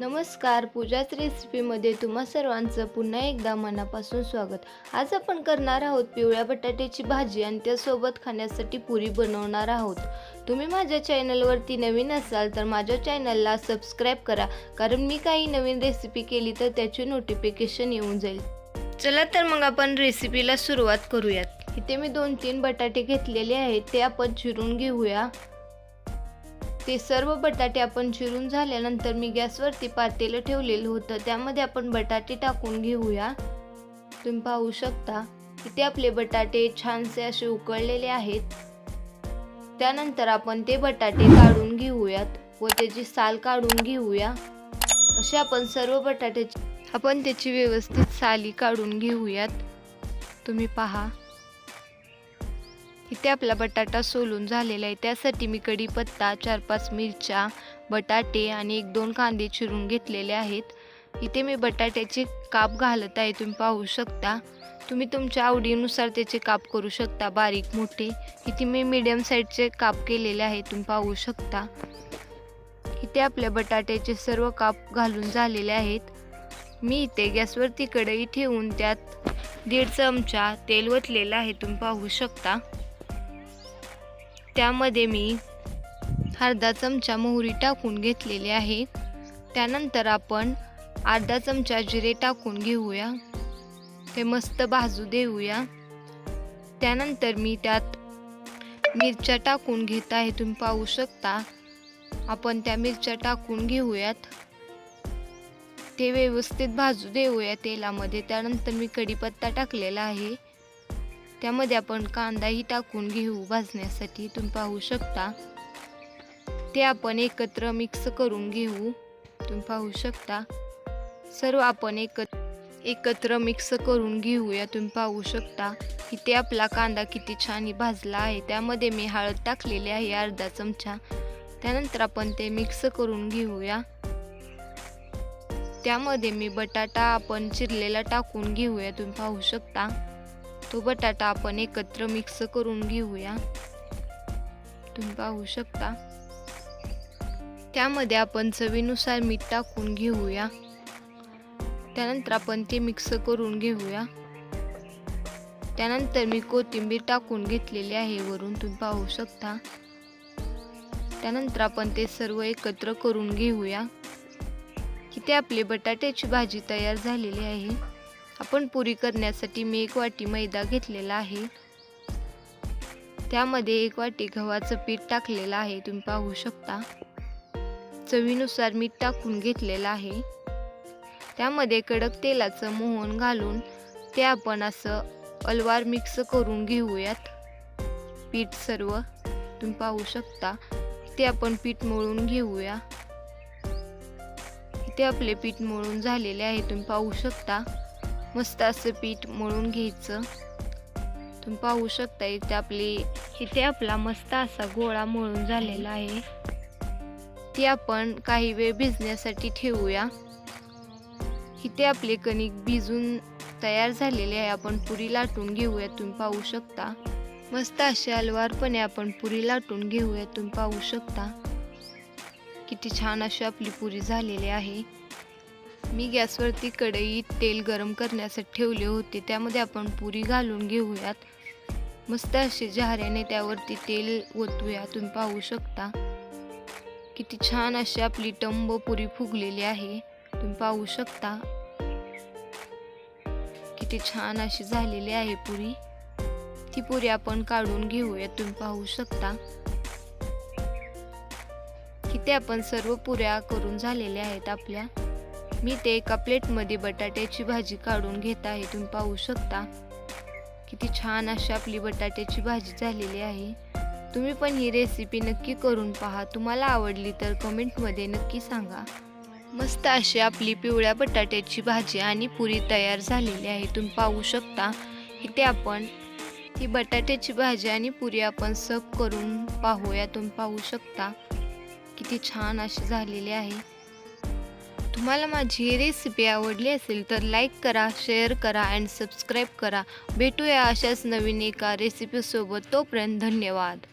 नमस्कार पूजाच रेसिपीमध्ये तुम्हा सर्वांचं पुन्हा एकदा मनापासून स्वागत. आज आपण करणार आहोत पिवळ्या बटाट्याची भाजी आणि त्यासोबत खाण्यासाठी पुरी बनवणार आहोत. तुम्ही माझ्या चॅनलवरती नवीन असाल तर माझ्या चॅनलला सबस्क्राईब करा कारण मी काही नवीन रेसिपी केली तर त्याची नोटिफिकेशन येऊन जाईल. चला तर मग आपण रेसिपीला सुरुवात करूयात. इथे मी दोन तीन बटाटे घेतलेले आहेत ते आपण चिरून घेऊया. ते सर्व बटाटे आपण चिरून झाल्यानंतर मी गॅसवरती पातेलं ठेवलेलं होतं. त्यामध्ये आपण बटाटे टाकून घेऊया. तुम्ही पाहू शकता इथे आपले बटाटे छानसे असे उकळलेले आहेत. त्यानंतर आपण ते बटाटे काढून घेऊयात व त्याची साल काढून घेऊया. असे आपण सर्व बटाट्याची आपण त्याची व्यवस्थित साली काढून घेऊयात. तुम्ही पहा. इथे आपला बटाटा सोलून झालेला आहे. त्यासाठी मी कढीपत्ता चार पाच मिरच्या बटाटे आणि एक दोन कांदे चिरून घेतलेले आहेत. इथे मी बटाट्याचे काप घालत आहे. तुम्ही पाहू शकता. तुम्ही तुमच्या आवडीनुसार त्याचे काप करू शकता बारीक मोठे. इथे मी मीडियम साईजचे काप केलेले आहे तुम्ही पाहू शकता. इथे आपल्या बटाट्याचे सर्व काप घालून झालेले आहेत. मी इथे गॅसवरती कढई ठेवून त्यात दीड चमचा तेल वतलेलं आहे. तुम्ही पाहू शकता. त्यामध्ये मी अर्धा चमचा मोहरी टाकून घेतलेली आहे. त्यानंतर आपण अर्धा चमचा जिरे टाकून घेऊया. ते मस्त भाजू देऊया. त्यानंतर मी त्यात मिरच्या टाकून घेत आहे. तुम्ही पाहू शकता. आपण त्या मिरच्या टाकून घेऊयात. ते व्यवस्थित भाजू देऊया तेलामध्ये. त्यानंतर मी कढीपत्ता टाकलेला आहे. त्यामध्ये आपण कांदाही टाकून घेऊ भाजण्यासाठी. तुम्ही पाहू शकता. ते आपण एकत्र मिक्स करून घेऊ. तुम्ही पाहू शकता. सर्व आपण एकत्र एकत्र मिक्स करून घेऊया. तुम्ही पाहू शकता इथे आपला कांदा किती छान भाजला आहे. त्यामध्ये मी हळद टाकलेली आहे अर्धा चमचा. त्यानंतर आपण ते मिक्स करून घेऊया. त्यामध्ये मी बटाटा आपण चिरलेला टाकून घेऊया. तुम्ही पाहू शकता. तो बटाटा आपण एकत्र मिक्स करून घेऊया. तुम्ही पाहू शकता. त्यामध्ये आपण चवीनुसार मीठ टाकून घेऊया. त्यानंतर आपण ते मिक्स करून घेऊया. त्यानंतर मी कोथिंबीर टाकून घेतलेली आहे वरून तुम्ही पाहू शकता. त्यानंतर आपण ते सर्व एकत्र करून घेऊया. की ते आपली बटाट्याची भाजी तयार झालेली आहे. आपण पुरी करण्यासाठी मी एक वाटी मैदा घेतलेला आहे. त्यामध्ये एक वाटी गव्हाचं पीठ टाकलेलं आहे. तुम्ही पाहू शकता. चवीनुसार मीठ टाकून घेतलेलं आहे. त्यामध्ये कडक तेलाचं मोहन घालून ते आपण असं अलवार मिक्स करून घेऊयात. पीठ सर्व. तुम्ही पाहू शकता. ते आपण पीठ मळून घेऊया. ते आपले पीठ मळून झालेले आहे. तुम्ही पाहू शकता. मस्त असं पीठ मळून घ्यायचं. तुम्ही पाहू शकता इथे आपली इथे आपला मस्त असा गोळा मळून झालेला आहे. ती आपण काही वेळ भिजण्यासाठी ठेवूया. इथे आपले कणिक भिजून तयार झालेले आहे. आपण पुरी लाटून घेऊया तुम्ही पाहू शकता. मस्त अशी अलवारपणे आपण पुरी लाटून घेऊया तुम्ही पाहू शकता. किती छान अशी आपली पुरी झालेली आहे. मी गॅसवरती कढईत तेल गरम करण्यासाठी ठेवले होते. त्यामध्ये आपण पुरी घालून घेऊयात. मस्त असे जहाऱ्याने त्यावरती तेल ओतूया. तुम्ही पाहू शकता. किती छान अशी आपली टंब पुरी फुगलेली आहे. तुम्ही पाहू शकता. किती छान अशी झालेली आहे पुरी. ती पुरी आपण काढून घेऊया तुम्ही पाहू शकता. किती आपण सर्व पुऱ्या करून झालेल्या आहेत आपल्या. मी ते एका प्लेटमध्ये बटाट्याची भाजी काढून घेत आहे. तुम्ही पाहू शकता किती छान अशी आपली बटाट्याची भाजी झालेली आहे. तुम्ही पण ही रेसिपी नक्की करून पहा. तुम्हाला आवडली तर कमेंटमध्ये नक्की सांगा. मस्त अशी आपली पिवळ्या बटाट्याची भाजी आणि पुरी तयार झालेली आहे. तुम्ही पाहू शकता. इथे आपण ही बटाट्याची भाजी आणि पुरी आपण सर्व करून पाहूया. तुम्ही पाहू शकता किती छान अशी झालेली आहे. तुम्हाला माझी ही रेसिपी आवडली असेल तर लाईक करा शेअर करा अँड सबस्क्राईब करा. भेटूया अशाच नवीन एका रेसिपीसोबत तोपर्यंत धन्यवाद.